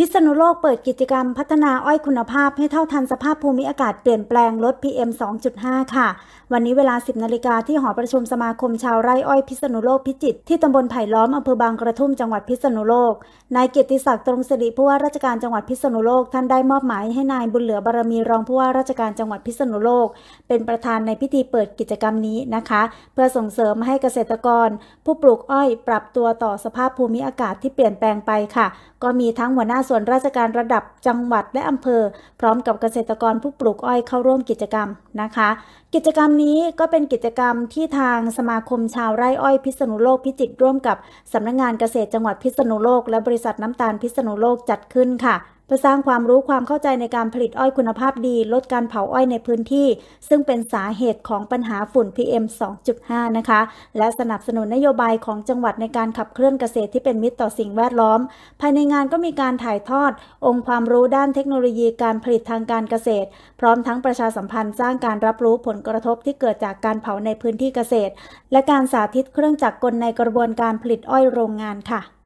พิษณุโลกเปิดกิจกรรมพัฒนาอ้อยคุณภาพให้เท่าทันสภาพภูมิอากาศเปลี่ยนแปลงลด PM 2.5 ค่ะ วันนี้เวลา 10 นาฬิกาที่หอประชุมสมาคมชาวไร่อ้อยพิษณุโลกพิจิตรที่ตำบลไผ่ล้อมอำเภอบางกระทุ่มจังหวัดพิษณุโลก นายเกียรติศักดิ์ตรงสิริผู้ว่าราชการจังหวัดพิษณุโลกท่านได้มอบหมายให้นายบุญเหลือบารมีรองผู้ว่าราชการจังหวัดพิษณุโลก เป็นประธานในพิธีเปิดกิจกรรมนี้นะคะ เพื่อส่งเสริมให้เกษตรกร ผู้ปลูกอ้อย ปรับตัวต่อสภาพภูมิอากาศที่เปลี่ยนแปลงไปค่ะ ก็มีทั้งหัวหน้าส่วนราชการระดับจังหวัดและอำเภอ พร้อมกับเกษตรกรผู้ปลูกอ้อยเข้าร่วมกิจกรรมนะคะ กิจกรรมนี้ก็เป็นกิจกรรมที่ทางสมาคมชาวไร่อ้อยพิษณุโลกพิจิตรร่วมกับสำนักงงานเกษตรจังหวัดพิษณุโลกและบริษัทน้ำตาลพิษณุโลกจัดขึ้นค่ะ เพื่อสร้างความรู้ความเข้าใจในการผลิตอ้อยคุณภาพดี ลดการเผาอ้อยในพื้นที่ ซึ่งเป็นสาเหตุของปัญหาฝุ่น PM 2.5 นะคะ และสนับสนุนนโยบายของจังหวัดในการขับเคลื่อนเกษตรที่เป็นมิตรต่อสิ่งแวดล้อม ภายในงานก็มีการถ่ายทอด องค์ความรู้ด้านเทคโนโลยีการผลิตทางการเกษตร พร้อมทั้งประชาสัมพันธ์สร้างการรับรู้ผลกระทบที่เกิดจากการเผาในพื้นที่เกษตร และการสาธิตเครื่องจักรกลในกระบวนการผลิตอ้อยโรงงานค่ะ